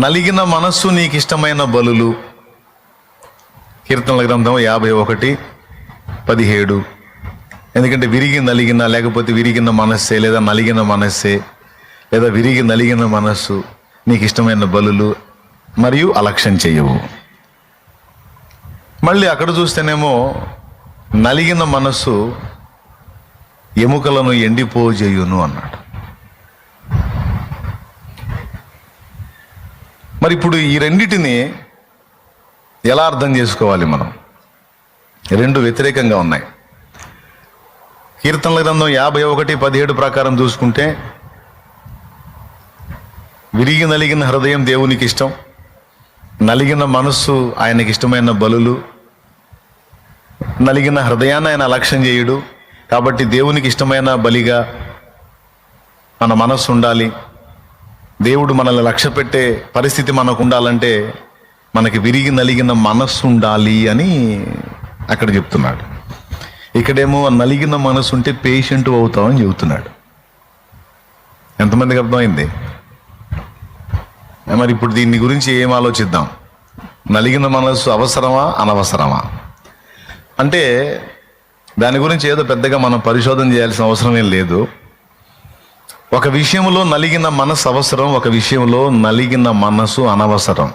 నలిగిన మనస్సు నీకు ఇష్టమైన బలులు. కీర్తనల గ్రంథం యాభై ఒకటి పదిహేడు. ఎందుకంటే విరిగి నలిగిన లేకపోతే విరిగిన మనస్సే లేదా నలిగిన మనస్సే లేదా విరిగి నలిగిన మనస్సు నీకు ఇష్టమైన బలులు మరియు అలక్ష్యం చేయవు. మళ్ళీ అక్కడ చూస్తేనేమో నలిగిన మనస్సు ఎముకలను ఎండిపోజేయును అన్నాడు. మరి ఇప్పుడు ఈ రెండింటిని ఎలా అర్థం చేసుకోవాలి మనం? రెండు వ్యతిరేకంగా ఉన్నాయి. కీర్తనల గ్రంథం యాభై ఒకటి పదిహేడు ప్రకారం చూసుకుంటే విరిగి నలిగిన హృదయం దేవునికి ఇష్టం నలిగిన మనస్సు ఆయనకి ఇష్టమైన బలులు నలిగిన హృదయాన్ని ఆయన అలక్ష్యం చేయుడు కాబట్టి దేవునికి ఇష్టమైన బలిగా మన మనస్సు ఉండాలి. దేవుడు మనల్ని లక్ష్య పెట్టే పరిస్థితి మనకు ఉండాలంటే మనకి విరిగి నలిగిన మనస్సు ఉండాలి అని అక్కడ చెప్తున్నాడు. ఇక్కడేమో నలిగిన మనసు ఉంటే పేషెంట్ అవుతామని చెబుతున్నాడు. ఎంతమందికి అర్థమైంది? మరి ఇప్పుడు దీన్ని గురించి ఏం ఆలోచిద్దాం? నలిగిన మనస్సు అవసరమా అనవసరమా? అంటే దాని గురించి ఏదో పెద్దగా మనం పరిశోధన చేయాల్సిన అవసరం ఏం లేదు. ఒక విషయంలో నలిగిన మనసు అవసరం ఒక విషయంలో నలిగిన మనసు అనవసరం.